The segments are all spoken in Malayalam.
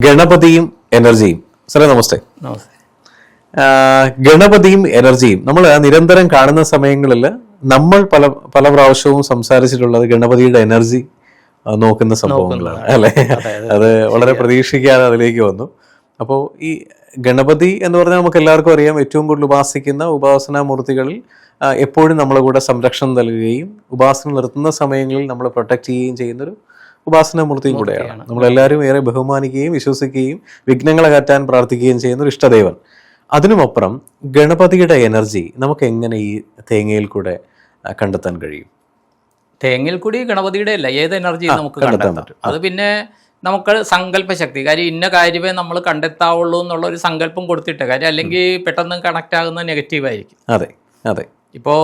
ഗണപതിയും എനർജിയും. സാറേ നമസ്തേ. ഗണപതിയും എനർജിയും. നമ്മൾ നിരന്തരം കാണുന്ന സമയങ്ങളിൽ നമ്മൾ പല പല പ്രാവശ്യവും സംസാരിച്ചിട്ടുള്ളത് ഗണപതിയുടെ എനർജി നോക്കുന്ന സംഭവങ്ങളാണ്. അല്ലെ? അത് വളരെ പ്രതീക്ഷിക്കാതെ അതിലേക്ക് വന്നു. അപ്പോൾ ഈ ഗണപതി എന്ന് പറഞ്ഞാൽ നമുക്ക് എല്ലാവർക്കും അറിയാം ഏറ്റവും കൂടുതൽ ഉപാസിക്കുന്ന ഉപാസനാ മൂർത്തികളിൽ എപ്പോഴും നമ്മളെ കൂടെ സംരക്ഷണം നൽകുകയും ഉപാസന നിർത്തുന്ന സമയങ്ങളിൽ നമ്മളെ പ്രൊട്ടക്ട് ചെയ്യുകയും ചെയ്യുന്നൊരു ഉപാസനാ മൂർത്തിയും കൂടെയാണ്. നമ്മളെല്ലാവരും ഏറെ ബഹുമാനിക്കുകയും വിശ്വസിക്കുകയും വിഘ്നങ്ങളെ കറ്റാൻ പ്രാർത്ഥിക്കുകയും ചെയ്യുന്ന ഒരു ഇഷ്ടദേവൻ. അതിനുമപ്പുറം ഗണപതിയുടെ എനർജി നമുക്ക് എങ്ങനെ ഈ തേങ്ങയിൽ കൂടെ കണ്ടെത്താൻ കഴിയും? തേങ്ങയിൽ കൂടി ഗണപതിയുടെ അല്ല ഏത് എനർജി നമുക്ക് കണ്ടെത്താൻ കണ്ടെത്താം. അത് പിന്നെ നമുക്ക് സങ്കല്പശക്തി. കാര്യം ഇന്ന കാര്യമേ നമ്മൾ കണ്ടെത്താവുള്ളൂ എന്നുള്ള ഒരു സങ്കല്പം കൊടുത്തിട്ട് കാര്യം അല്ലെങ്കിൽ പെട്ടെന്ന് കണക്ട് ആകുന്ന നെഗറ്റീവ് ആയിരിക്കും. അതെ അതെ. ഇപ്പോൾ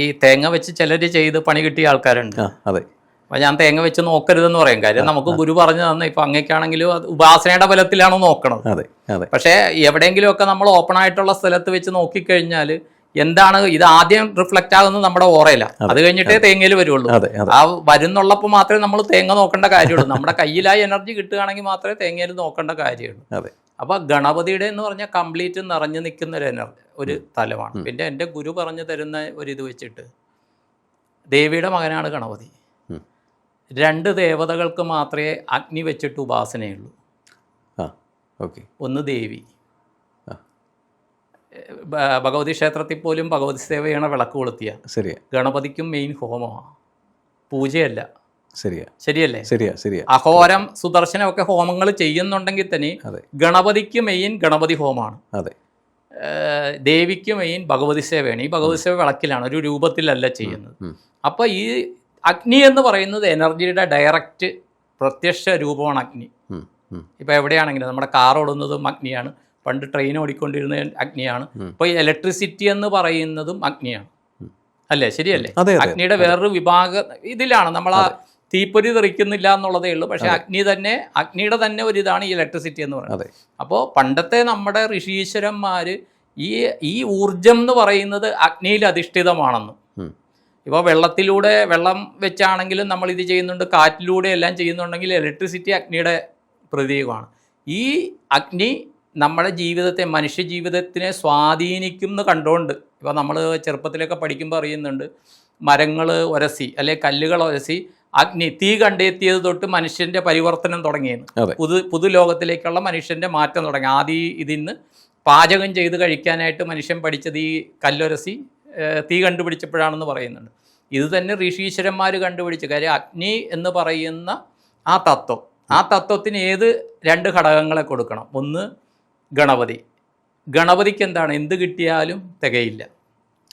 ഈ തേങ്ങ വെച്ച് ചിലർ ചെയ്ത് പണി കിട്ടിയ ആൾക്കാരുണ്ട്. അതെ. അപ്പോൾ ഞാൻ തേങ്ങ വെച്ച് നോക്കരുതെന്ന് പറയും. കാര്യം നമുക്ക് ഗുരു പറഞ്ഞു തന്നെ. ഇപ്പം അങ്ങേക്കാണെങ്കിലും അത് ഉപാസനയുടെ ഫലത്തിലാണോ നോക്കണത്. അതെ അതെ. പക്ഷേ എവിടെയെങ്കിലുമൊക്കെ നമ്മൾ ഓപ്പൺ ആയിട്ടുള്ള സ്ഥലത്ത് വെച്ച് നോക്കിക്കഴിഞ്ഞാൽ എന്താണ് ഇത് ആദ്യം റിഫ്ലക്റ്റ് ആകുന്നത് നമ്മുടെ ഓറയിലാണ് അത് കഴിഞ്ഞിട്ടേ തേങ്ങയിൽ വരുള്ളൂ. ആ വരുന്നുള്ളപ്പോൾ മാത്രമേ നമ്മൾ തേങ്ങ നോക്കേണ്ട കാര്യമുള്ളൂ. നമ്മുടെ കയ്യിലായി എനർജി കിട്ടുകയാണെങ്കിൽ മാത്രമേ തേങ്ങയിൽ നോക്കേണ്ട കാര്യമുള്ളൂ. അതെ. അപ്പോൾ ഗണപതിയുടെ എന്ന് പറഞ്ഞാൽ കംപ്ലീറ്റ് നിറഞ്ഞു നിൽക്കുന്ന ഒരു എനർജി ഒരു തലമാണ്. പിന്നെ എന്റെ ഗുരു പറഞ്ഞു തരുന്ന ഒരു ഇത് വെച്ചിട്ട് ദേവിയുടെ മകനാണ് ഗണപതി. രണ്ട് ദേവതകൾക്ക് മാത്രമേ അഗ്നി വെച്ചിട്ട് ഉപാസനയുള്ളൂ. ആ ഓക്കെ. ഒന്ന് ദേവി. ഭഗവതി ക്ഷേത്രത്തിൽ പോലും ഭഗവതി സേവയാണ് വിളക്ക് കൊളുത്തിയ. ശരിയാ. ഗണപതിക്കും മെയിൻ ഹോമമാണ് പൂജയല്ല. ശരിയാ. ശരിയല്ലേ? ശരിയാ ശരിയാ. അഹോരം സുദർശനമൊക്കെ ഹോമങ്ങൾ ചെയ്യുന്നുണ്ടെങ്കിൽ തന്നെ ഗണപതിക്ക് മെയിൻ ഗണപതി ഹോമാണ് അതെ. ദേവിക്ക് മെയിൻ ഭഗവതി സേവയാണ്. ഈ ഭഗവതി സേവ വിളക്കിലാണ്. ഒരു രൂപത്തിലല്ല ചെയ്യുന്നത്. അപ്പോൾ ഈ അഗ്നി എന്ന് പറയുന്നത് എനർജിയുടെ ഡയറക്റ്റ് പ്രത്യക്ഷ രൂപമാണ് അഗ്നി. ഇപ്പോൾ എവിടെയാണെങ്കിലും നമ്മുടെ കാർ ഓടുന്നതും അഗ്നിയാണ്. പണ്ട് ട്രെയിൻ ഓടിക്കൊണ്ടിരുന്ന അഗ്നിയാണ്. ഇപ്പോൾ ഈ ഇലക്ട്രിസിറ്റി എന്ന് പറയുന്നതും അഗ്നിയാണ്. അല്ലേ? ശരിയല്ലേ? അഗ്നിയുടെ വേറൊരു വിഭാഗ ഇതിലാണ്. നമ്മൾ ആ തീപ്പൊരി തെറിക്കുന്നില്ല എന്നുള്ളതേ ഉള്ളൂ. പക്ഷേ അഗ്നി തന്നെ അഗ്നിയുടെ തന്നെ ഒരു ഇതാണ് ഈ ഇലക്ട്രിസിറ്റി എന്ന് പറയുന്നത്. അപ്പോൾ പണ്ടത്തെ നമ്മുടെ ഋഷീശ്വരന്മാർ ഈ ഈ ഊർജം എന്ന് പറയുന്നത് അഗ്നിയിൽ അധിഷ്ഠിതമാണെന്ന്. ഇപ്പോൾ വെള്ളത്തിലൂടെ വെള്ളം വെച്ചാണെങ്കിലും നമ്മൾ ഇത് ചെയ്യുന്നുണ്ട് കാറ്റിലൂടെ എല്ലാം ചെയ്യുന്നുണ്ടെങ്കിൽ ഇലക്ട്രിസിറ്റി അഗ്നിയുടെ പ്രതീകമാണ്. ഈ അഗ്നി നമ്മുടെ ജീവിതത്തെ മനുഷ്യ ജീവിതത്തിനെ സ്വാധീനിക്കും എന്ന് കണ്ടുകൊണ്ട് ഇപ്പോൾ നമ്മൾ ചെറുപ്പത്തിലൊക്കെ പഠിക്കുമ്പോൾ അറിയുന്നുണ്ട് മരങ്ങൾ ഒരസി അല്ലെ കല്ലുകൾ ഒരസി അഗ്നി തീ കണ്ടെത്തിയത് തൊട്ട് മനുഷ്യന്റെ പരിവർത്തനം തുടങ്ങിയെന്ന്. പുതു പുതു ലോകത്തിലേക്കുള്ള മനുഷ്യന്റെ മാറ്റം തുടങ്ങി. ആദ്യം ഇതിന്ന് പാചകം ചെയ്ത് കഴിക്കാനായിട്ട് മനുഷ്യൻ പഠിച്ചത് ഈ കല്ലുരസി തീ കണ്ടുപിടിച്ചപ്പോഴാണെന്ന് പറയുന്നുണ്ട്. ഇത് തന്നെ ഋഷീശ്വരന്മാർ കണ്ടുപിടിച്ച കാര്യം. അഗ്നി എന്ന് പറയുന്ന ആ തത്വം. ആ തത്വത്തിന് ഏത് രണ്ട് ഘടകങ്ങളെ കൊടുക്കണം? ഒന്ന് ഗണപതി. ഗണപതിക്ക് എന്താണ്? എന്ത് കിട്ടിയാലും തികയില്ല.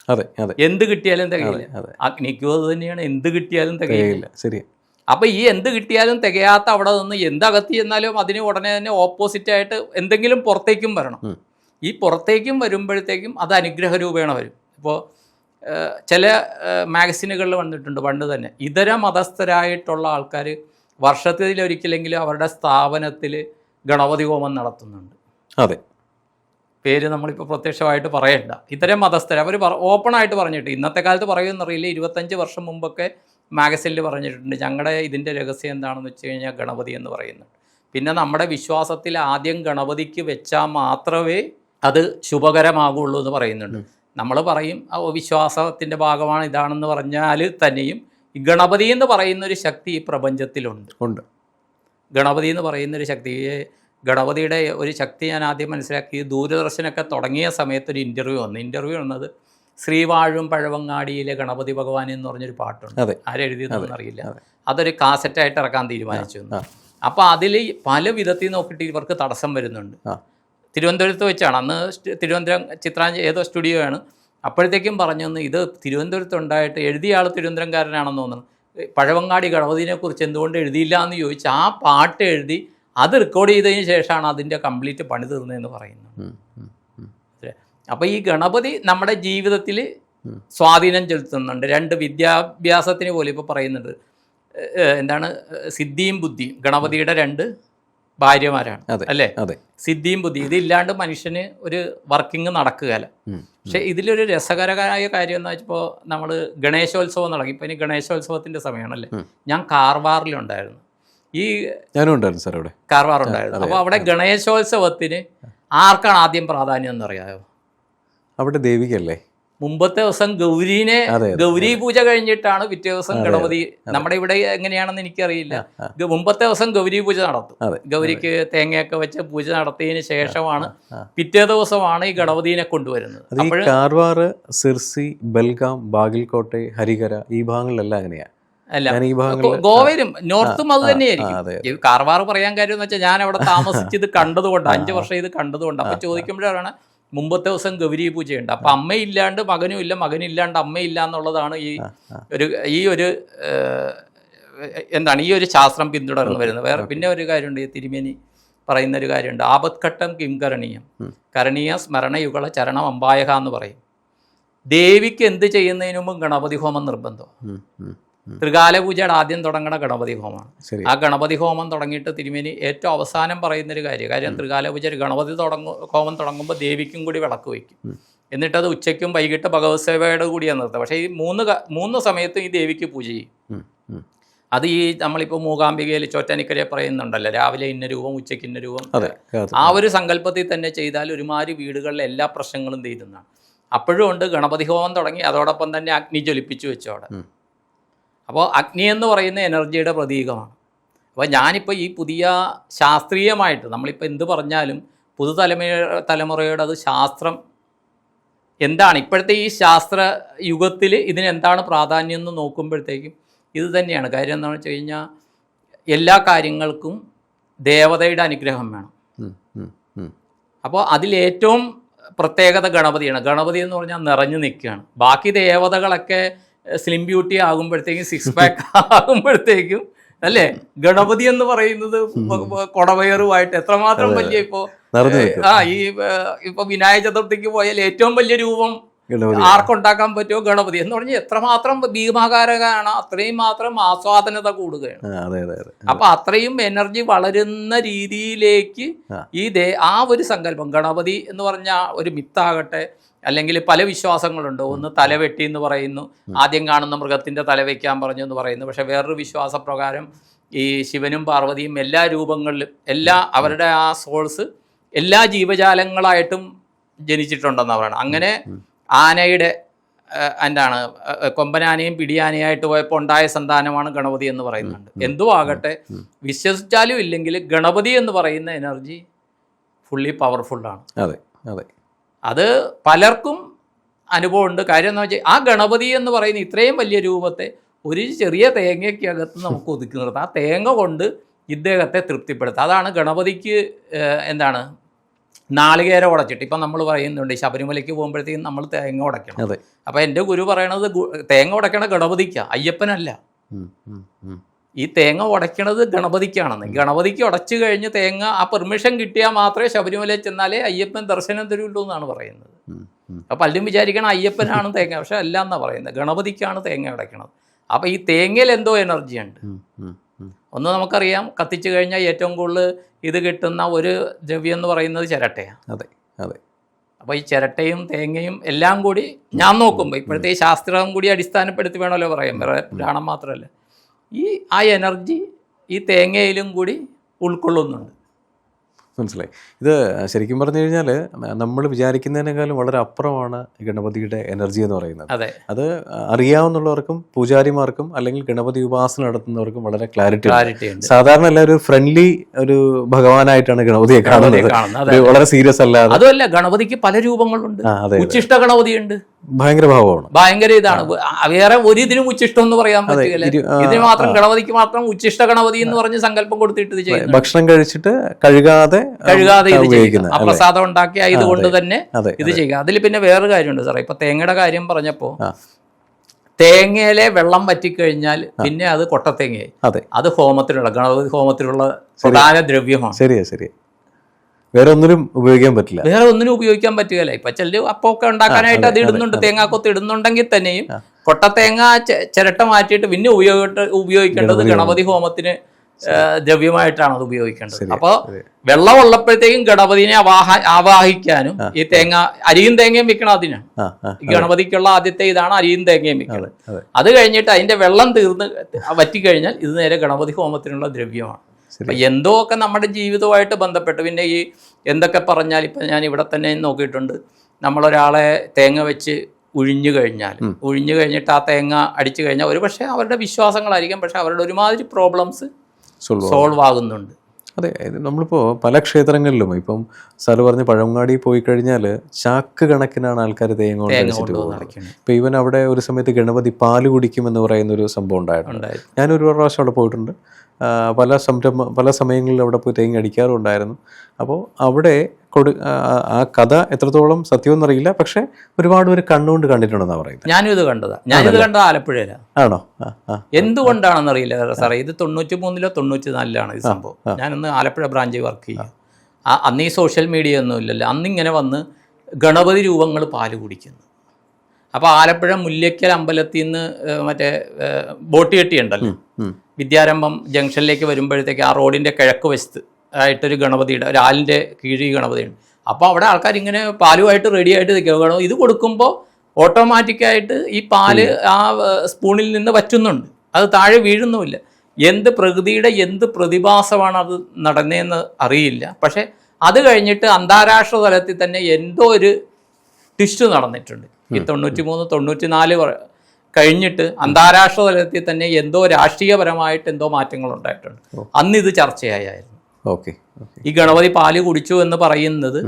അതെ അതെ. എന്ത് കിട്ടിയാലും തികയില്ല. അഗ്നിക്കും അത് തന്നെയാണ്. എന്ത് കിട്ടിയാലും തികയില്ല. ശരി അപ്പോൾ അപ്പൊ ഈ എന്ത് കിട്ടിയാലും തികയാത്ത അവിടെ നിന്ന് എന്തകത്തി എന്നാലും അതിന് ഉടനെ തന്നെ ഓപ്പോസിറ്റ് ആയിട്ട് എന്തെങ്കിലും പുറത്തേക്കും വരണം. ഈ പുറത്തേക്കും വരുമ്പോഴത്തേക്കും അത് അനുഗ്രഹ രൂപേണ വരും. ഇപ്പോൾ ചില മാഗസിനുകളിൽ വന്നിട്ടുണ്ട് പണ്ട് തന്നെ. ഇതര മതസ്ഥരായിട്ടുള്ള ആൾക്കാർ വർഷത്തിലൊരിക്കലെങ്കിലും അവരുടെ സ്ഥാപനത്തിൽ ഗണപതി ഹോമം നടത്തുന്നുണ്ട്. അതെ. പേര് നമ്മളിപ്പോൾ പ്രത്യക്ഷമായിട്ട് പറയണ്ട. ഇത്തരം മതസ്ഥർ അവർ ഓപ്പണായിട്ട് പറഞ്ഞിട്ട് ഇന്നത്തെ കാലത്ത് പറയുമെന്നറിയില്ല. ഇരുപത്തഞ്ച് വർഷം മുമ്പൊക്കെ മാഗസിനിൽ പറഞ്ഞിട്ടുണ്ട് ഞങ്ങളുടെ ഇതിന്റെ രഹസ്യം എന്താണെന്ന് വെച്ച് കഴിഞ്ഞാൽ ഗണപതി എന്ന് പറയുന്നുണ്ട്. പിന്നെ നമ്മുടെ വിശ്വാസത്തിൽ ആദ്യം ഗണപതിക്ക് വെച്ചാൽ മാത്രമേ അത് ശുഭകരമാകുള്ളൂ എന്ന് പറയുന്നുണ്ട്. നമ്മൾ പറയും "ആ, വിശ്വാസത്തിന്റെ ഭാഗമാണ് ഇതാണെന്ന് പറഞ്ഞാൽ തന്നെയും ഈ ഗണപതി എന്ന് പറയുന്ന ഒരു ശക്തി ഈ പ്രപഞ്ചത്തിലുണ്ട്. ഉണ്ട്. ഗണപതി എന്ന് പറയുന്ന ഒരു ശക്തി ഗണപതിയുടെ ഒരു ശക്തി ഞാൻ ആദ്യം മനസ്സിലാക്കി ദൂരദർശനൊക്കെ തുടങ്ങിയ സമയത്ത് ഒരു ഇന്റർവ്യൂ വന്നു. ഇന്റർവ്യൂ വന്നത് ശ്രീവാഴും പഴവങ്ങാടിയിലെ ഗണപതി ഭഗവാൻ എന്ന് പറഞ്ഞൊരു പാട്ടുണ്ട്. ആരെഴുതിയതെന്ന് അറിയില്ല. അതെ. അതൊരു കാസറ്റായിട്ട് ഇറക്കാൻ തീരുമാനിച്ചു. അപ്പോൾ അതിൽ പല വിധത്തിൽ നോക്കിയിട്ട് ഇവർക്ക് തടസ്സം വരുന്നുണ്ട്. തിരുവനന്തപുരത്ത് വെച്ചാണ്. അന്ന് തിരുവനന്തപുരം ചിത്രാഞ്ജലി ഏതോ സ്റ്റുഡിയോ ആണ്. അപ്പോഴത്തേക്കും പറഞ്ഞു "ഒന്ന് ഇത് തിരുവനന്തപുരത്ത് ഉണ്ടായിട്ട് എഴുതിയ ആൾ തിരുവനന്തപുരംകാരനാണെന്ന് തോന്നുന്നു. പഴവങ്ങാടി ഗണപതിനെക്കുറിച്ച് എന്തുകൊണ്ട് എഴുതിയില്ല എന്ന് ചോദിച്ച് ആ പാട്ട് എഴുതി അത് റെക്കോർഡ് ചെയ്തതിന് ശേഷമാണ് അതിന്റെ കംപ്ലീറ്റ് പണി തീർന്നതെന്ന് പറയുന്നത്. അപ്പോൾ ഈ ഗണപതി നമ്മുടെ ജീവിതത്തിൽ സ്വാധീനം ചെലുത്തുന്നുണ്ട്. രണ്ട് വിദ്യാഭ്യാസത്തിന് പോലും ഇപ്പോൾ പറയുന്നുണ്ട്. എന്താണ് സിദ്ധിയും ബുദ്ധിയും. ഗണപതിയുടെ രണ്ട് ഭാര്യമാരാണ്. അല്ലേ? അതെ. സിദ്ധിയും ബുദ്ധി ഇതില്ലാണ്ട് മനുഷ്യന് ഒരു വർക്കിംഗ് നടക്കുകയല്ല. പക്ഷെ ഇതിലൊരു രസകരമായ കാര്യം എന്ന് വെച്ചപ്പോൾ നമ്മൾ ഗണേശോത്സവം തുടങ്ങി ഇപ്പൊ ഇനി ഗണേശോത്സവത്തിന്റെ സമയമാണല്ലേ. ഞാൻ കാർവാറിലുണ്ടായിരുന്നു. ഈ ഞാനും ഉണ്ടായിരുന്നു സാർ അവിടെ. കാർവാർ ഉണ്ടായിരുന്നു അപ്പോൾ അവിടെ ഗണേശോത്സവത്തിന് ആർക്കാണ് ആദ്യം പ്രാധാന്യം എന്ന് എന്നറിയാമോ അവിടെ ദേവികല്ലേ മുമ്പത്തെ ദിവസം ഗൗരീനെ ഗൗരി പൂജ കഴിഞ്ഞിട്ടാണ് പിറ്റേ ദിവസം ഗണപതി. നമ്മുടെ ഇവിടെ എങ്ങനെയാണെന്ന് എനിക്കറിയില്ല. മുമ്പത്തെ ദിവസം ഗൗരി പൂജ നടത്തും. ഗൗരിക്ക് തേങ്ങയൊക്കെ വെച്ച് പൂജ നടത്തിയതിന് ശേഷമാണ്. പിറ്റേ ദിവസമാണ് ഈ ഗണപതിനെ കൊണ്ടുവരുന്നത്. അപ്പോൾ കാർവാർ സിർസി ബൽഗാം ബാഗിൽകോട്ടെ ഹരികര ഈ ഭാഗങ്ങളിലെല്ലാം അങ്ങനെയാണ് അല്ല ഗോവയിലും നോർത്തും അത് തന്നെയായിരിക്കും കാർവാർ പറയാൻ കാര്യം എന്ന് വെച്ചാൽ ഞാൻ അവിടെ താമസിച്ചത് കണ്ടതുകൊണ്ട് അഞ്ചു വർഷം ഇത് കണ്ടതുകൊണ്ട്. അപ്പൊ ചോദിക്കുമ്പോഴാണ് മുമ്പത്തെ ദിവസം ഗൗരി പൂജയുണ്ട്. അപ്പൊ അമ്മയില്ലാണ്ട് മകനും ഇല്ല മകനില്ലാണ്ട് അമ്മയില്ല എന്നുള്ളതാണ് ഈ ഒരു ഈ ഒരു എന്താണ് ഈ ഒരു ശാസ്ത്രം പിന്തുടർന്ന് വരുന്നത്. വേറെ പിന്നെ ഒരു കാര്യമുണ്ട് ഈ തിരുമേനി പറയുന്ന ഒരു കാര്യമുണ്ട്. ആപത്ഘട്ടം കിം കരണീയം. കരണീയ സ്മരണയുഗള ചരണം അമ്പായക എന്ന് പറയും. ദേവിക്ക് എന്ത് ചെയ്യുന്നതിന് മുമ്പ് ഗണപതി ഹോമം നിർബന്ധം ഉം, ഉം, ഉം. ത്രികാല പൂജയുടെ ആദ്യം തുടങ്ങണ ഗണപതി ഹോമമാണ് ആ ഗണപതി ഹോമം തുടങ്ങിയിട്ട് തിരുമേനി ഏറ്റവും അവസാനം പറയുന്നൊരു കാര്യം കാര്യം ത്രികാല പൂജ ഗണപതി തുടങ്ങും ഹോമം തുടങ്ങുമ്പോൾ ദേവിക്കും കൂടി വിളക്ക് വയ്ക്കും. എന്നിട്ടത് എന്നിട്ട് അത് ഉച്ചയ്ക്കും വൈകിട്ട് ഭഗവത് സേവയുടെ കൂടിയാണ് നിർത്തുക പക്ഷേ ഈ മൂന്ന് മൂന്ന് സമയത്തും ഈ ദേവിക്ക് പൂജ ചെയ്യും. അത് ഈ നമ്മളിപ്പോൾ മൂകാംബികയിൽ ചോറ്റാനിക്കരെ പറയുന്നുണ്ടല്ലോ രാവിലെ ഇന്ന രൂപം ഉച്ചയ്ക്ക് ഇന്ന രൂപം. ആ ഒരു സങ്കല്പത്തിൽ തന്നെ ചെയ്താൽ ഒരുമാതിരി വീടുകളിലെ എല്ലാ പ്രശ്നങ്ങളും തീരുന്നതാണ്. അപ്പോഴും ഉണ്ട് ഗണപതി ഹോമം തുടങ്ങി അതോടൊപ്പം തന്നെ അഗ്നി ജ്വലിപ്പിച്ചു വെച്ചു അവിടെ ഉം. അപ്പോൾ അഗ്നി എന്ന് പറയുന്ന എനർജിയുടെ പ്രതീകമാണ്. അപ്പോൾ ഞാനിപ്പോൾ ഈ പുതിയ ശാസ്ത്രീയമായിട്ട് നമ്മളിപ്പോൾ എന്ത് പറഞ്ഞാലും പുതുതലമുറ തലമുറയുടെ അത് ശാസ്ത്രം എന്താണ്? ഇപ്പോഴത്തെ ഈ ശാസ്ത്ര യുഗത്തിൽ ഇതിനെന്താണ് പ്രാധാന്യം എന്ന് നോക്കുമ്പോഴത്തേക്കും ഇത് തന്നെയാണ്. കാര്യം എന്താണെന്ന് വെച്ച് കഴിഞ്ഞാൽ എല്ലാ കാര്യങ്ങൾക്കും ദേവതയുടെ അനുഗ്രഹം വേണം. അപ്പോൾ അതിലേറ്റവും പ്രത്യേകത ഗണപതിയാണ്. ഗണപതി എന്ന് പറഞ്ഞാൽ നിറഞ്ഞു നിൽക്കുകയാണ്. ബാക്കി ദേവതകളൊക്കെ സ്ലിം ബ്യൂട്ടി ആകുമ്പോഴത്തേക്കും സിക്സ് പാക്ക് ആകുമ്പോഴത്തേക്കും അല്ലേ? ഗണപതി എന്ന് പറയുന്നത് കൊടവയറുമായിട്ട് എത്രമാത്രം വലിയ ഇപ്പോ ആ ഈ ഇപ്പൊ വിനായക ചതുർത്ഥിക്ക് പോയാൽ ഏറ്റവും വലിയ രൂപം ആർക്കുണ്ടാക്കാൻ പറ്റുമോ ഗണപതി എന്ന് പറഞ്ഞാൽ എത്രമാത്രം ഭീമാകാരകാണ് അത്രയും മാത്രം ആസ്വാദനത കൂടുകയാണ്. അപ്പൊ അത്രയും എനർജി വളരുന്ന രീതിയിലേക്ക് ഈ ദേ ആ ഒരു സങ്കല്പം ഗണപതി എന്ന് പറഞ്ഞ ഒരു മിത്താകട്ടെ അല്ലെങ്കിൽ പല വിശ്വാസങ്ങളുണ്ട്. ഒന്ന് തലവെട്ടി എന്ന് പറയുന്നു ആദ്യം കാണുന്ന മൃഗത്തിന്റെ തല വെക്കാൻ പറഞ്ഞു എന്ന് പറയുന്നു. പക്ഷെ വേറൊരു വിശ്വാസപ്രകാരം ഈ ശിവനും പാർവതിയും എല്ലാ രൂപങ്ങളിലും എല്ലാ അവരുടെ ആ സോൾസ് എല്ലാ ജീവജാലങ്ങളായിട്ടും ജനിച്ചിട്ടുണ്ടെന്ന് പറയണം. അങ്ങനെ ആനയുടെ എന്താണ് കൊമ്പനാനയും പിടിയാനയായിട്ട് പോയപ്പോൾ ഉണ്ടായ സന്താനമാണ് ഗണപതി എന്ന് പറയുന്നുണ്ട്. എന്തോ ആകട്ടെ വിശ്വസിച്ചാലും ഇല്ലെങ്കിൽ ഗണപതി എന്ന് പറയുന്ന എനർജി ഫുള്ളി പവർഫുള്ളാണ് അതെ അതെ. അത് പലർക്കും അനുഭവം ഉണ്ട് കാര്യം എന്ന് വെച്ചാൽ ആ ഗണപതി എന്ന് പറയുന്ന ഇത്രയും വലിയ രൂപത്തെ ഒരു ചെറിയ തേങ്ങയ്ക്കകത്ത് നമുക്ക് ഒതുക്കി നിർത്താം. ആ തേങ്ങ കൊണ്ട് ഇദ്ദേഹത്തെ തൃപ്തിപ്പെടുത്താം. അതാണ് ഗണപതിക്ക് എന്താണ് നാളികേരം ഉടച്ചിട്ട്. ഇപ്പം നമ്മൾ പറയുന്നുണ്ട് ശബരിമലയ്ക്ക് പോകുമ്പോഴത്തേക്കും നമ്മൾ തേങ്ങ ഉടയ്ക്കണം. അതെ. അപ്പം എന്റെ ഗുരു പറയണത് തേങ്ങ ഉടയ്ക്കണ ഗണപതിക്ക അയ്യപ്പനല്ല. ഈ തേങ്ങ ഉടയ്ക്കണത് ഗണപതിക്കാണെന്ന്. ഗണപതിക്ക് ഉടച്ചു കഴിഞ്ഞ് തേങ്ങ ആ പെർമിഷൻ കിട്ടിയാൽ മാത്രമേ ശബരിമലയിൽ ചെന്നാലേ അയ്യപ്പൻ ദർശനം തരുള്ളൂ എന്നാണ് പറയുന്നത്. അപ്പോൾ പലരും വിചാരിക്കണം അയ്യപ്പനാണ് തേങ്ങ പക്ഷെ അല്ല എന്നാണ് പറയുന്നത്. ഗണപതിക്കാണ് തേങ്ങ ഉടയ്ക്കണത്. അപ്പം ഈ തേങ്ങയിൽ എന്തോ എനർജി ഉണ്ട്. ഒന്ന് നമുക്കറിയാം കത്തിച്ചു കഴിഞ്ഞാൽ ഏറ്റവും കൂടുതൽ ഇത് കിട്ടുന്ന ഒരു ദ്രവ്യം എന്ന് പറയുന്നത് ചിരട്ടയാണ് അതെ അതെ. അപ്പോൾ ഈ ചിരട്ടയും തേങ്ങയും എല്ലാം കൂടി ഞാൻ നോക്കുമ്പോൾ ഇപ്പോഴത്തെ ഈ ശാസ്ത്രം കൂടി അടിസ്ഥാനപ്പെടുത്തി വേണമല്ലോ പറയാം വേറെ പുരാണം മാത്രമല്ല. ഈ ആ എനർജി ഈ തേങ്ങയിലും കൂടി ഉൾക്കൊള്ളുന്നുണ്ട്. മനസ്സിലായി. ഇത് ശരിക്കും പറഞ്ഞു കഴിഞ്ഞാൽ നമ്മൾ വിചാരിക്കുന്നതിനേക്കാളും വളരെ അപ്പുറമാണ് ഗണപതിയുടെ എനർജി എന്ന് പറയുന്നത്. അതെ. അത് അറിയാവുന്നവർക്കും പൂജാരിമാർക്കും അല്ലെങ്കിൽ ഗണപതി ഉപാസന നടത്തുന്നവർക്കും വളരെ ക്ലാരിറ്റി സാധാരണ എല്ലാവരും ഒരു ഫ്രണ്ട്ലി ഒരു ഭഗവാനായിട്ടാണ് ഗണപതിയെ കാണുന്നത്. വളരെ സീരിയസ് അല്ലാതെ. അതല്ല ഗണപതിക്ക് പല രൂപങ്ങളുണ്ട്. ഉച്ചിഷ്ട ഗണപതിയുണ്ട് ഭയങ്കര ഭാവമാണ്. ഭയങ്കര ഇതാണ്. വേറെ ഒരു ഇതിനും ഉച്ചിഷ്ടം എന്ന് പറയാൻ പറ്റില്ല. ഇതിന് മാത്രം ഗണപതിക്ക് മാത്രം ഉച്ചിഷ്ട ഗണപതി എന്ന് പറഞ്ഞ് സങ്കല്പം കൊടുത്തിട്ട് ഇത് ചെയ്യുന്നു ഭക്ഷണം കഴിച്ചിട്ട് കഴുകാതെ കഴുകാതെ ഇത് ചെയ്യുന്നത് ആ പ്രസാദം ഉണ്ടാക്കി ആയതുകൊണ്ട് തന്നെ ഇത് ചെയ്യുക. അതിൽ പിന്നെ വേറൊരു കാര്യമുണ്ട് സാറേ. ഇപ്പൊ തേങ്ങയുടെ കാര്യം പറഞ്ഞപ്പോ തേങ്ങയിലെ വെള്ളം പറ്റിക്കഴിഞ്ഞാൽ പിന്നെ അത് കൊട്ടത്തേങ്ങയായി അതെ. അത് ഹോമത്തിലുള്ള ഗണപതി ഹോമത്തിലുള്ള പ്രധാന ദ്രവ്യമാണ്. ശരിയാ ശരിയാ. വേറെ ഒന്നിനും ഉപയോഗിക്കാൻ പറ്റില്ല. വേറെ ഒന്നിനും ഉപയോഗിക്കാൻ പറ്റുകയില്ല. ഇപ്പൊ ചില അപ്പമൊക്കെ ഉണ്ടാക്കാനായിട്ട് അത് ഇടുന്നുണ്ട്. തേങ്ങാക്കൊത്ത് ഇടുന്നുണ്ടെങ്കിൽ തന്നെയും കൊട്ട തേങ്ങ ചിരട്ട മാറ്റിയിട്ട് പിന്നെ ഉപയോഗ ഉപയോഗിക്കേണ്ടത് ഗണപതി ഹോമത്തിന് ദ്രവ്യമായിട്ടാണ് അത് ഉപയോഗിക്കേണ്ടത്. അപ്പോൾ വെള്ളം ഉള്ളപ്പോഴത്തേക്കും ഗണപതിനെ അവാഹ ആവാഹിക്കാനും ഈ തേങ്ങ അരിയും തേങ്ങയും വെക്കണം അതിനാണ് ഗണപതിക്കുള്ള ആദ്യത്തെ ഇതാണ് അരിയും തേങ്ങയും വെക്കുന്നത് അതെ. അത് കഴിഞ്ഞിട്ട് അതിന്റെ വെള്ളം തീർന്ന് വറ്റിക്കഴിഞ്ഞാൽ ഇത് നേരെ ഗണപതി ഹോമത്തിനുള്ള ദ്രവ്യമാണ്. അപ്പൊ എന്തോ ഒക്കെ നമ്മുടെ ജീവിതവുമായിട്ട് ബന്ധപ്പെട്ട്? പിന്നെ ഈ എന്തൊക്കെ പറഞ്ഞാൽ ഇപ്പം ഞാൻ ഇവിടെ തന്നെ നോക്കിയിട്ടുണ്ട്. നമ്മളൊരാളെ തേങ്ങ വെച്ച് ഉഴിഞ്ഞു കഴിഞ്ഞാൽ ഉഴിഞ്ഞു കഴിഞ്ഞിട്ട് ആ തേങ്ങ അടിച്ചു കഴിഞ്ഞാൽ ഒരു പക്ഷേ അവരുടെ വിശ്വാസങ്ങളായിരിക്കും. പക്ഷേ അവരുടെ ഒരുമാതിരി പ്രോബ്ലംസ് സോൾവ് ആകുന്നുണ്ട്. അതെ നമ്മളിപ്പോൾ പല ക്ഷേത്രങ്ങളിലും ഇപ്പം സാറ് പറഞ്ഞ് പഴങ്ങാടി പോയി കഴിഞ്ഞാൽ ചാക്ക് കണക്കിനാണ് ആൾക്കാർ തേങ്ങ കൊണ്ട് അടിച്ചിട്ട് പോകുന്നത്. ഇപ്പം ഇവൻ അവിടെ ഒരു സമയത്ത് ഗണപതി പാൽ കുടിക്കുമെന്ന് പറയുന്ന ഒരു സംഭവം ഉണ്ടായിട്ടുണ്ട്. ഞാൻ ഞാനൊരു പ്രാവശ്യം അവിടെ പോയിട്ടുണ്ട്. പല സംരംഭ പല സമയങ്ങളിൽ അവിടെ പോയി തേങ്ങ അടിക്കാറുണ്ടായിരുന്നു അപ്പോൾ അവിടെ കൊടു ആ, കഥ എത്രത്തോളം സത്യമെന്നറിയില്ല. പക്ഷേ ഒരുപാട് പേര് കണ്ണുകൊണ്ട് കണ്ടിട്ടുണ്ടെന്നാണ് പറയുന്നത്. ഞാനും ഇത് കണ്ടതാ. ഞാനിത് കണ്ടത് ആലപ്പുഴയിലാണ് ആണോ? ആ ആ എന്തുകൊണ്ടാണെന്ന് അറിയില്ല സാറേ. ഇത് തൊണ്ണൂറ്റി മൂന്നിലോ തൊണ്ണൂറ്റി നാലിലാണ് ഈ സംഭവം ഞാനന്ന് ആലപ്പുഴ ബ്രാഞ്ചിൽ വർക്ക് ചെയ്യും. ആ- അന്ന് ഈ സോഷ്യൽ മീഡിയ ഒന്നും ഇല്ലല്ലോ. അന്നിങ്ങനെ വന്ന് ഗണപതി രൂപങ്ങൾ പാൽ കുടിക്കുന്നു. അപ്പോൾ ആലപ്പുഴ മുല്ലയ്ക്കൽ അമ്പലത്തിൽ നിന്ന് മറ്റേ ബോട്ട് കെട്ടി ഉണ്ടല്ലോ ഉം. വിദ്യാരംഭം ജംഗ്ഷനിലേക്ക് വരുമ്പോഴത്തേക്ക് ആ റോഡിന്റെ കിഴക്ക് വശത്ത് ആയിട്ടൊരു ഗണപതിയുടെ ഒരു ആലിന്റെ കീഴി ഗണപതിയുണ്ട്. അപ്പോൾ അവിടെ ആൾക്കാർ ഇങ്ങനെ പാലുമായിട്ട് റെഡി ആയിട്ട് നിൽക്കുക. ഇത് കൊടുക്കുമ്പോൾ ഓട്ടോമാറ്റിക്കായിട്ട് ഈ പാൽ ആ സ്പൂണിൽ നിന്ന് വറ്റുന്നുണ്ട്. അത് താഴെ വീഴുന്നുമില്ല. എന്ത് പ്രകൃതിയുടെ എന്ത് പ്രതിഭാസമാണ് അത് നടന്നതെന്ന് അറിയില്ല. പക്ഷേ അത് കഴിഞ്ഞിട്ട് അന്താരാഷ്ട്ര തലത്തിൽ തന്നെ എന്തോ ഒരു ട്വിസ്റ്റ് നടന്നിട്ടുണ്ട്. ഈ തൊണ്ണൂറ്റി മൂന്ന് തൊണ്ണൂറ്റി നാല് കഴിഞ്ഞിട്ട് അന്താരാഷ്ട്ര തലത്തിൽ തന്നെ എന്തോ രാഷ്ട്രീയപരമായിട്ട് എന്തോ മാറ്റങ്ങൾ ഉണ്ടായിട്ടുണ്ട്. അന്ന് ഇത് ചർച്ചയായിരുന്നു ഓക്കെ ഈ ഗണപതി പാൽ കുടിച്ചു എന്ന് പറയുന്നത്.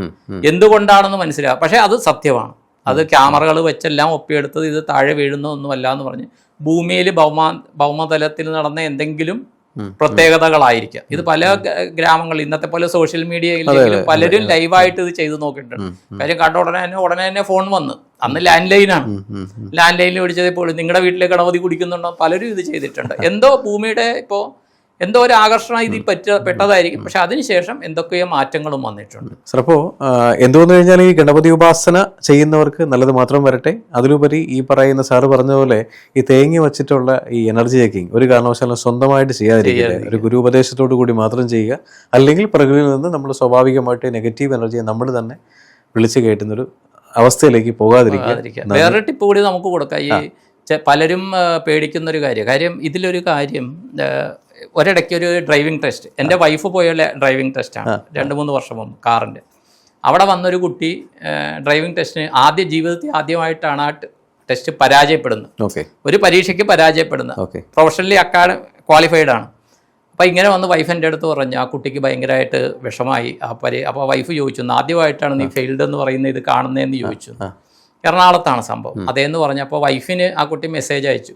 എന്തുകൊണ്ടാണെന്ന് മനസ്സിലാവും പക്ഷേ അത് സത്യമാണ്. അത് ക്യാമറകൾ വെച്ചെല്ലാം ഒപ്പിയെടുത്തത് ഇത് താഴെ വീഴുന്ന ഒന്നുമല്ല എന്ന് പറഞ്ഞ് ഭൂമിയിൽ ഭൗമ ഭൗമതലത്തിൽ നടന്ന എന്തെങ്കിലും. പ്രത്യേകതകളായിരിക്കാം. ഇത് പല ഗ്രാമങ്ങളിൽ ഇന്നത്തെ പോലെ സോഷ്യൽ മീഡിയയിലെങ്കിലും പലരും ലൈവായിട്ട് ഇത് ചെയ്തു നോക്കിയിട്ടുണ്ട്. കാര്യം കണ്ട ഉടനെ തന്നെ ഉടനെ തന്നെ ഫോൺ വന്ന്. അന്ന് ലാൻഡ് ലൈനാണ്. ലാൻഡ് ലൈനിൽ വിളിച്ചത് ഇപ്പോൾ നിങ്ങളുടെ വീട്ടിലെ ഗണപതി കുടിക്കുന്നുണ്ടോ? പലരും ഇത് ചെയ്തിട്ടുണ്ട്. എന്തോ ഭൂമിയുടെ ഇപ്പോൾ എന്തോ ഒരു ആകർഷണം ഇതിൽ പറ്റ പെട്ടതായിരിക്കും. പക്ഷെ അതിനുശേഷം എന്തൊക്കെയോ മാറ്റങ്ങളും വന്നിട്ടുണ്ട്. സാർ അപ്പോൾ എന്തുവന്നു കഴിഞ്ഞാൽ ഈ ഗണപതി ഉപാസന ചെയ്യുന്നവർക്ക് നല്ലത് മാത്രം വരട്ടെ. അതിലുപരി ഈ പറയുന്ന സാറ് പറഞ്ഞ പോലെ ഈ തേങ്ങി വച്ചിട്ടുള്ള ഈ എനർജി ചേക്കിങ് ഒരു കാരണവശാലും സ്വന്തമായിട്ട് ചെയ്യാതിരിക്കുക. ഒരു ഗുരു ഉപദേശത്തോടു കൂടി മാത്രം ചെയ്യുക. അല്ലെങ്കിൽ പ്രകൃതിയിൽ നിന്ന് നമ്മൾ സ്വാഭാവികമായിട്ട് നെഗറ്റീവ് എനർജിയെ നമ്മൾ തന്നെ വിളിച്ചു കയറ്റുന്നൊരു അവസ്ഥയിലേക്ക് പോകാതിരിക്കുക. വേറെ ടിപ്പ് കൂടി നമുക്ക് കൊടുക്കാം. ഈ പലരും പേടിക്കുന്നൊരു പേടിക്കുന്ന ഒരു കാര്യം. കാര്യം ഇതിലൊരു കാര്യം ഒരിടയ്ക്ക് ഒരു ഡ്രൈവിംഗ് ടെസ്റ്റ് എന്റെ വൈഫ് പോയ ഡ്രൈവിംഗ് ടെസ്റ്റാണ് രണ്ട് മൂന്ന് വർഷം മുമ്പ് കാറിന്റെ അവിടെ വന്നൊരു കുട്ടി ഡ്രൈവിംഗ് ടെസ്റ്റിന് ആദ്യ ജീവിതത്തിൽ ആദ്യമായിട്ടാണ് ആ ടെസ്റ്റ് പരാജയപ്പെടുന്നത്. ഓക്കെ. ഒരു പരീക്ഷയ്ക്ക് പരാജയപ്പെടുന്നത്. ഓക്കെ. പ്രൊഫഷണലി അക്കാഡ് ക്വാളിഫൈഡ് ആണ്. അപ്പോൾ ഇങ്ങനെ വന്ന് വൈഫ് എന്റെ അടുത്ത് പറഞ്ഞു ആ കുട്ടിക്ക് ഭയങ്കരമായിട്ട് വിഷമായി ആ പരി അപ്പോൾ വൈഫ് ചോദിച്ചു ആദ്യമായിട്ടാണ് നീ ഫെയിൽഡ് എന്ന് പറയുന്നത് ഇത് കാണുന്നതെന്ന് ചോദിച്ചു. എറണാകുളത്താണ് സംഭവം. അതേന്ന് പറഞ്ഞപ്പോൾ വൈഫിന് ആ കുട്ടി മെസ്സേജ് അയച്ചു.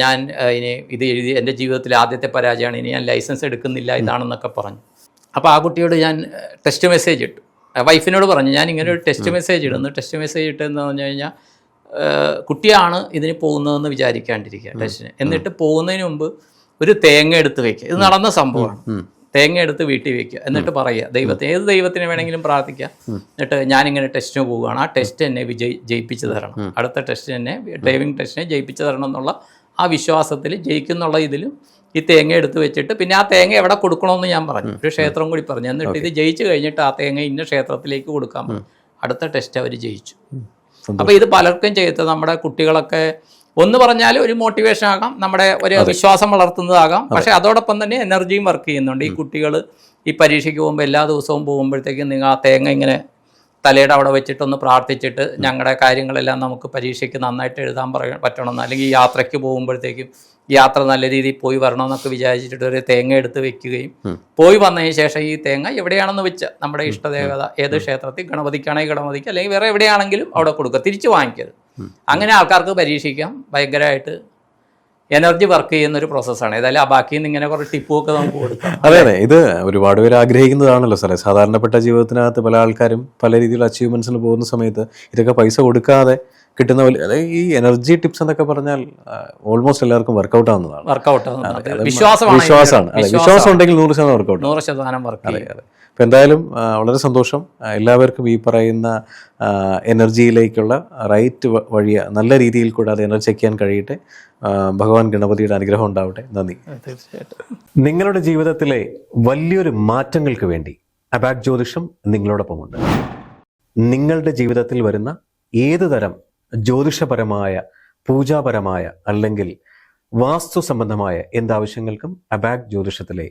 ഞാൻ ഇനി ഇത് എഴുതി എന്റെ ജീവിതത്തിലെ ആദ്യത്തെ പരാജയമാണ്. ഇനി ഞാൻ ലൈസൻസ് എടുക്കുന്നില്ല ഇതാണെന്നൊക്കെ പറഞ്ഞു. അപ്പോൾ ആ കുട്ടിയോട് ഞാൻ ടെസ്റ്റ് മെസ്സേജ് ഇട്ടു. വൈഫിനോട് പറഞ്ഞു ഞാൻ ഇങ്ങനെ ഒരു ടെസ്റ്റ് മെസ്സേജ് ഇടുന്നു. ടെസ്റ്റ് മെസ്സേജ് ഇട്ടെന്ന് പറഞ്ഞു കഴിഞ്ഞാൽ കുട്ടിയാണ് ഇതിന് പോകുന്നതെന്ന് വിചാരിക്കാണ്ടിരിക്കുക ടെസ്റ്റിന് എന്നിട്ട് പോകുന്നതിന് മുമ്പ് ഒരു തേങ്ങ എടുത്ത് വെക്കുക. ഇത് നടന്ന സംഭവമാണ്. തേങ്ങ എടുത്ത് വീട്ടിൽ വെക്കുക. എന്നിട്ട് പറയുക ദൈവത്തെ ഏത് ദൈവത്തിന് വേണമെങ്കിലും പ്രാർത്ഥിക്കാം. എന്നിട്ട് ഞാനിങ്ങനെ ടെസ്റ്റിന് പോവുകയാണ്. ആ ടെസ്റ്റ് എന്നെ വിജയി ജയിപ്പിച്ച് തരണം. അടുത്ത ടെസ്റ്റ് എന്നെ ഡ്രൈവിംഗ് ടെസ്റ്റിനെ ജയിപ്പിച്ചു തരണം എന്നുള്ള ആ വിശ്വാസത്തിൽ ജയിക്കുന്നുള്ള ഇതിലും ഈ തേങ്ങ എടുത്ത് വെച്ചിട്ട് പിന്നെ ആ തേങ്ങ എവിടെ കൊടുക്കണമെന്ന് ഞാൻ പറഞ്ഞു. ഒരു ക്ഷേത്രം കൂടി പറഞ്ഞു. എന്നിട്ട് ഇത് ജയിച്ചു കഴിഞ്ഞിട്ട് ആ തേങ്ങ ഇന്ന ക്ഷേത്രത്തിലേക്ക് കൊടുക്കാൻ അടുത്ത ടെസ്റ്റ് അവർ ജയിച്ചു. അപ്പോൾ ഇത് പലർക്കും ചെയ്ത് നമ്മുടെ കുട്ടികളൊക്കെ ഒന്ന് പറഞ്ഞാൽ ഒരു മോട്ടിവേഷൻ ആകാം നമ്മുടെ ഒരു വിശ്വാസം വളർത്തുന്നതാകാം. പക്ഷേ അതോടൊപ്പം തന്നെ എനർജിയും വർക്ക് ചെയ്യുന്നുണ്ട്. ഈ കുട്ടികൾ ഈ പരീക്ഷയ്ക്ക് പോകുമ്പോൾ എല്ലാ ദിവസവും പോകുമ്പോഴത്തേക്കും നിങ്ങൾ ആ തേങ്ങ ഇങ്ങനെ തലയുടെ അവിടെ വെച്ചിട്ടൊന്ന് പ്രാർത്ഥിച്ചിട്ട് ഞങ്ങളുടെ കാര്യങ്ങളെല്ലാം നമുക്ക് പരീക്ഷയ്ക്ക് നന്നായിട്ട് എഴുതാൻ പറയ പറ്റണമെന്ന് അല്ലെങ്കിൽ യാത്രയ്ക്ക് പോകുമ്പോഴത്തേക്കും യാത്ര നല്ല രീതിയിൽ പോയി വരണമെന്നൊക്കെ വിചാരിച്ചിട്ട് ഒരു തേങ്ങ എടുത്ത് വെക്കുകയും പോയി വന്നതിന് ശേഷം ഈ തേങ്ങ എവിടെയാണെന്ന് വെച്ച നമ്മുടെ ഇഷ്ടദേവത ഏത് ക്ഷേത്രത്തിൽ ഗണപതിക്കാണെങ്കിൽ ഗണപതിക്ക് അല്ലെങ്കിൽ വേറെ എവിടെയാണെങ്കിലും അവിടെ കൊടുക്കുക തിരിച്ചു വാങ്ങിക്കരുത്. അങ്ങനെ ആൾക്കാർക്ക് പരീക്ഷിക്കാം. ഭയങ്കരമായിട്ട് എനർജി വർക്ക് ചെയ്യുന്ന ഒരു പ്രോസസ്സാണ് ഏതായാലും ആ ബാക്കിയിൽ നിന്ന് ഇങ്ങനെ കുറേ ടിപ്പും ഒക്കെ നമുക്ക് കൊടുക്കാം. അതെ അതെ. ഇത് ഒരുപാട് പേര് ആഗ്രഹിക്കുന്നതാണല്ലോ സാറേ. സാധാരണപ്പെട്ട ജീവിതത്തിനകത്ത് പല ആൾക്കാരും പല രീതിയിലുള്ള അച്ചീവ്മെന്റ്സിന് പോകുന്ന സമയത്ത് ഇതൊക്കെ പൈസ കൊടുക്കാതെ കിട്ടുന്ന വലിയ ഈ എനർജി ടിപ്സ് എന്നൊക്കെ പറഞ്ഞാൽ ഓൾമോസ്റ്റ് എല്ലാവർക്കും വർക്കൗട്ട് ആവുന്നതാണ്. വർക്കൗട്ട് ആവുന്നതാണ്. വിശ്വാസമാണ് വിശ്വാസമാണ്. വിശ്വാസം ഉണ്ടെങ്കിൽ നൂറ് ശതമാനം വർക്കൗട്ട് നൂറ് ശതമാനം വർക്ക് അതെ അതെ. അപ്പം എന്തായാലും വളരെ സന്തോഷം. എല്ലാവർക്കും ഈ പറയുന്ന എനർജിയിലേക്കുള്ള റൈറ്റ് വഴി വഴിയ നല്ല രീതിയിൽ കൂടെ അത് എനർജി ചെയ്യാൻ കഴിയട്ടെ. ഭഗവാൻ ഗണപതിയുടെ അനുഗ്രഹം ഉണ്ടാവട്ടെ. നന്ദി. തീർച്ചയായിട്ടും. നിങ്ങളുടെ ജീവിതത്തിലെ വലിയൊരു മാറ്റങ്ങൾക്ക് വേണ്ടി അബാക് ജ്യോതിഷം നിങ്ങളോടൊപ്പമുണ്ട്. നിങ്ങളുടെ ജീവിതത്തിൽ വരുന്ന ഏത് തരം ജ്യോതിഷപരമായ പൂജാപരമായ അല്ലെങ്കിൽ വാസ്തു സംബന്ധമായ എന്താവശ്യങ്ങൾക്കും അബാക് ജ്യോതിഷത്തിലെ